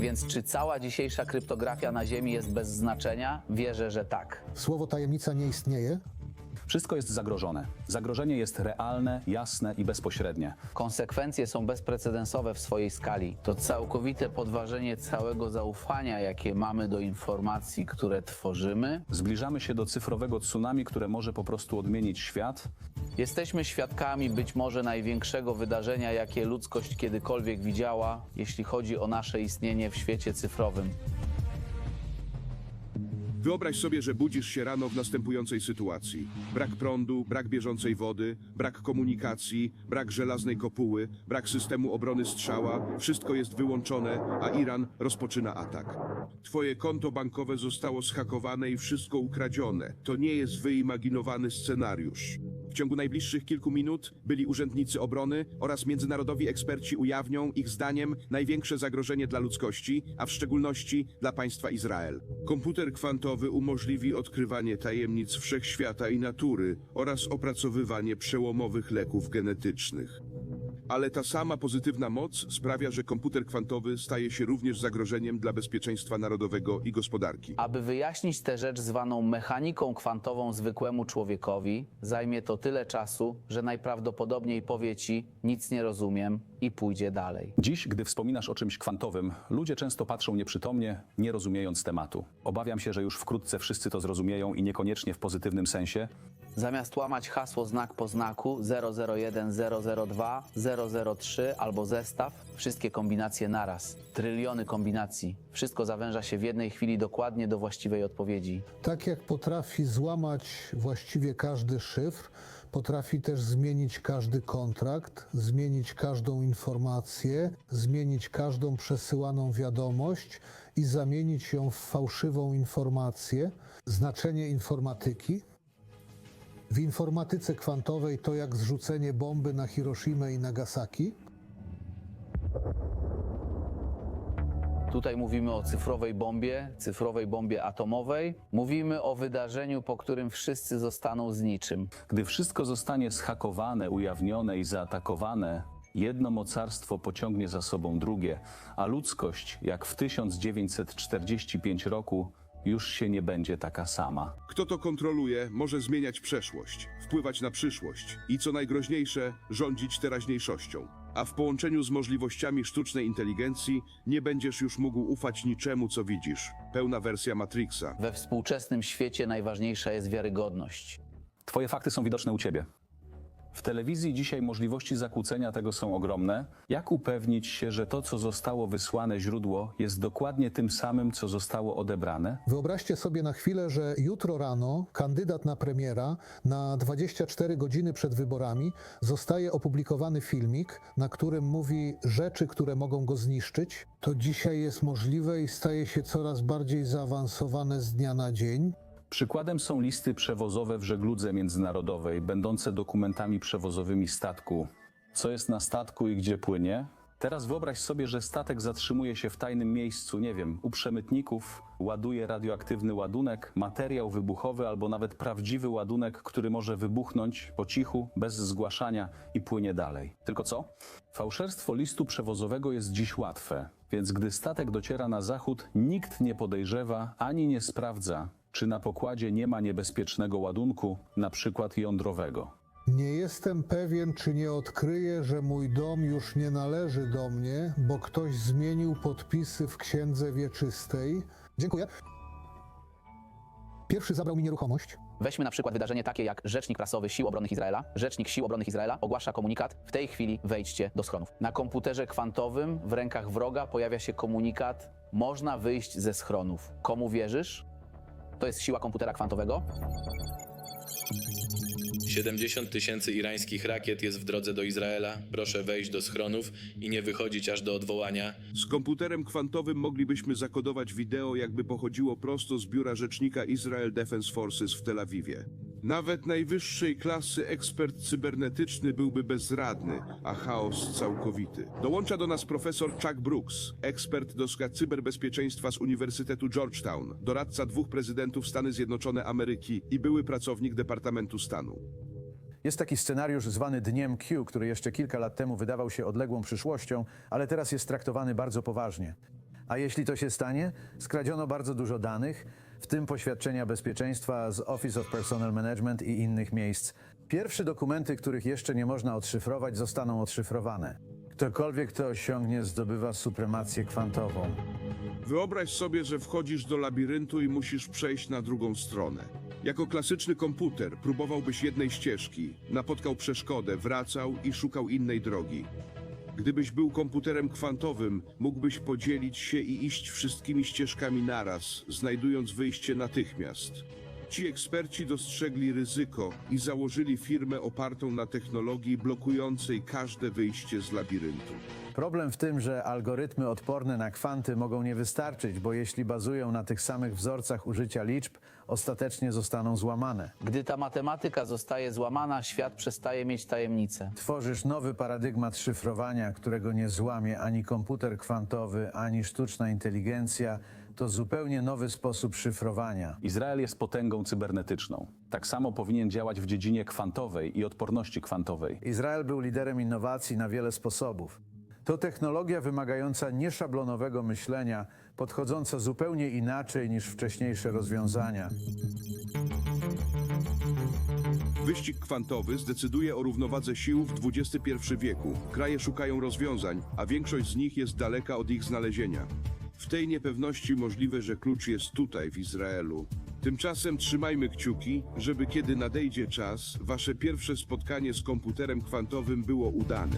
Więc czy cała dzisiejsza kryptografia na Ziemi jest bez znaczenia? Wierzę, że tak. Słowo tajemnica nie istnieje. Wszystko jest zagrożone. Zagrożenie jest realne, jasne i bezpośrednie. Konsekwencje są bezprecedensowe w swojej skali. To całkowite podważenie całego zaufania, jakie mamy do informacji, które tworzymy. Zbliżamy się do cyfrowego tsunami, które może po prostu odmienić świat. Jesteśmy świadkami być może największego wydarzenia, jakie ludzkość kiedykolwiek widziała, jeśli chodzi o nasze istnienie w świecie cyfrowym. Wyobraź sobie, że budzisz się rano w następującej sytuacji. Brak prądu, brak bieżącej wody, brak komunikacji, brak żelaznej kopuły, brak systemu obrony strzała, wszystko jest wyłączone, a Iran rozpoczyna atak. Twoje konto bankowe zostało schakowane i wszystko ukradzione. To nie jest wyimaginowany scenariusz. W ciągu najbliższych kilku minut byli urzędnicy obrony oraz międzynarodowi eksperci ujawnią, ich zdaniem, największe zagrożenie dla ludzkości, a w szczególności dla państwa Izrael. Komputer kwantowy umożliwi odkrywanie tajemnic wszechświata i natury oraz opracowywanie przełomowych leków genetycznych. Ale ta sama pozytywna moc sprawia, że komputer kwantowy staje się również zagrożeniem dla bezpieczeństwa narodowego i gospodarki. Aby wyjaśnić tę rzecz zwaną mechaniką kwantową zwykłemu człowiekowi, zajmie to tyle czasu, że najprawdopodobniej powie ci: Nic nie rozumiem i pójdzie dalej. Dziś, gdy wspominasz o czymś kwantowym, ludzie często patrzą nieprzytomnie, nie rozumiejąc tematu. Obawiam się, że już wkrótce wszyscy to zrozumieją i niekoniecznie w pozytywnym sensie. Zamiast łamać hasło znak po znaku 001, 002, 003 albo zestaw, wszystkie kombinacje naraz, tryliony kombinacji, wszystko zawęża się w jednej chwili dokładnie do właściwej odpowiedzi. Tak jak potrafi złamać właściwie każdy szyfr, potrafi też zmienić każdy kontrakt, zmienić każdą informację, zmienić każdą przesyłaną wiadomość i zamienić ją w fałszywą informację. Znaczenie informatyki. W informatyce kwantowej to jak zrzucenie bomby na Hiroshimę i Nagasaki. Tutaj mówimy o cyfrowej bombie, cyfrowej bombie atomowej. Mówimy o wydarzeniu, po którym wszyscy zostaną z niczym. Gdy wszystko zostanie schakowane, ujawnione i zaatakowane, jedno mocarstwo pociągnie za sobą drugie, a ludzkość, jak w 1945 roku, już się nie będzie taka sama. Kto to kontroluje, może zmieniać przeszłość, wpływać na przyszłość i co najgroźniejsze, rządzić teraźniejszością. A w połączeniu z możliwościami sztucznej inteligencji nie będziesz już mógł ufać niczemu, co widzisz. Pełna wersja Matrixa. We współczesnym świecie najważniejsza jest wiarygodność. Twoje fakty są widoczne u ciebie. W telewizji dzisiaj możliwości zakłócenia tego są ogromne. Jak upewnić się, że to, co zostało wysłane źródło, jest dokładnie tym samym, co zostało odebrane? Wyobraźcie sobie na chwilę, że jutro rano kandydat na premiera na 24 godziny przed wyborami zostaje opublikowany filmik, na którym mówi rzeczy, które mogą go zniszczyć. To dzisiaj jest możliwe i staje się coraz bardziej zaawansowane z dnia na dzień. Przykładem są listy przewozowe w żegludze międzynarodowej, będące dokumentami przewozowymi statku. Co jest na statku i gdzie płynie? Teraz wyobraź sobie, że statek zatrzymuje się w tajnym miejscu, nie wiem, u przemytników, ładuje radioaktywny ładunek, materiał wybuchowy albo nawet prawdziwy ładunek, który może wybuchnąć po cichu, bez zgłaszania i płynie dalej. Tylko co? Fałszerstwo listu przewozowego jest dziś łatwe, więc gdy statek dociera na zachód, nikt nie podejrzewa ani nie sprawdza, czy na pokładzie nie ma niebezpiecznego ładunku, na przykład jądrowego. Nie jestem pewien, czy nie odkryję, że mój dom już nie należy do mnie, bo ktoś zmienił podpisy w księdze wieczystej. Dziękuję. Pierwszy zabrał mi nieruchomość. Weźmy na przykład wydarzenie takie jak Rzecznik Prasowy Sił Obronnych Izraela. Rzecznik Sił Obronnych Izraela ogłasza komunikat: W tej chwili wejdźcie do schronów. Na komputerze kwantowym w rękach wroga pojawia się komunikat: Można wyjść ze schronów. Komu wierzysz? To jest siła komputera kwantowego. 70 tysięcy irańskich rakiet jest w drodze do Izraela. Proszę wejść do schronów i nie wychodzić aż do odwołania. Z komputerem kwantowym moglibyśmy zakodować wideo, jakby pochodziło prosto z biura rzecznika Israel Defense Forces w Tel Awiwie. Nawet najwyższej klasy ekspert cybernetyczny byłby bezradny, a chaos całkowity. Dołącza do nas profesor Chuck Brooks, ekspert do spraw cyberbezpieczeństwa z Uniwersytetu Georgetown, doradca dwóch prezydentów Stany Zjednoczone Ameryki i były pracownik Departamentu Stanu. Jest taki scenariusz zwany Dniem Q, który jeszcze kilka lat temu wydawał się odległą przyszłością, ale teraz jest traktowany bardzo poważnie. A jeśli to się stanie, skradziono bardzo dużo danych, w tym poświadczenia bezpieczeństwa z Office of Personnel Management i innych miejsc. Pierwsze dokumenty, których jeszcze nie można odszyfrować, zostaną odszyfrowane. Ktokolwiek to osiągnie, zdobywa supremację kwantową. Wyobraź sobie, że wchodzisz do labiryntu i musisz przejść na drugą stronę. Jako klasyczny komputer próbowałbyś jednej ścieżki, napotkał przeszkodę, wracał i szukał innej drogi. Gdybyś był komputerem kwantowym, mógłbyś podzielić się i iść wszystkimi ścieżkami naraz, znajdując wyjście natychmiast. Ci eksperci dostrzegli ryzyko i założyli firmę opartą na technologii blokującej każde wyjście z labiryntu. Problem w tym, że algorytmy odporne na kwanty mogą nie wystarczyć, bo jeśli bazują na tych samych wzorcach użycia liczb, ostatecznie zostaną złamane. Gdy ta matematyka zostaje złamana, świat przestaje mieć tajemnice. Tworzysz nowy paradygmat szyfrowania, którego nie złamie ani komputer kwantowy, ani sztuczna inteligencja. To zupełnie nowy sposób szyfrowania. Izrael jest potęgą cybernetyczną. Tak samo powinien działać w dziedzinie kwantowej i odporności kwantowej. Izrael był liderem innowacji na wiele sposobów. To technologia wymagająca nieszablonowego myślenia, podchodząca zupełnie inaczej niż wcześniejsze rozwiązania. Wyścig kwantowy zdecyduje o równowadze sił w XXI wieku. Kraje szukają rozwiązań, a większość z nich jest daleka od ich znalezienia. W tej niepewności możliwe, że klucz jest tutaj, w Izraelu. Tymczasem trzymajmy kciuki, żeby kiedy nadejdzie czas, wasze pierwsze spotkanie z komputerem kwantowym było udane.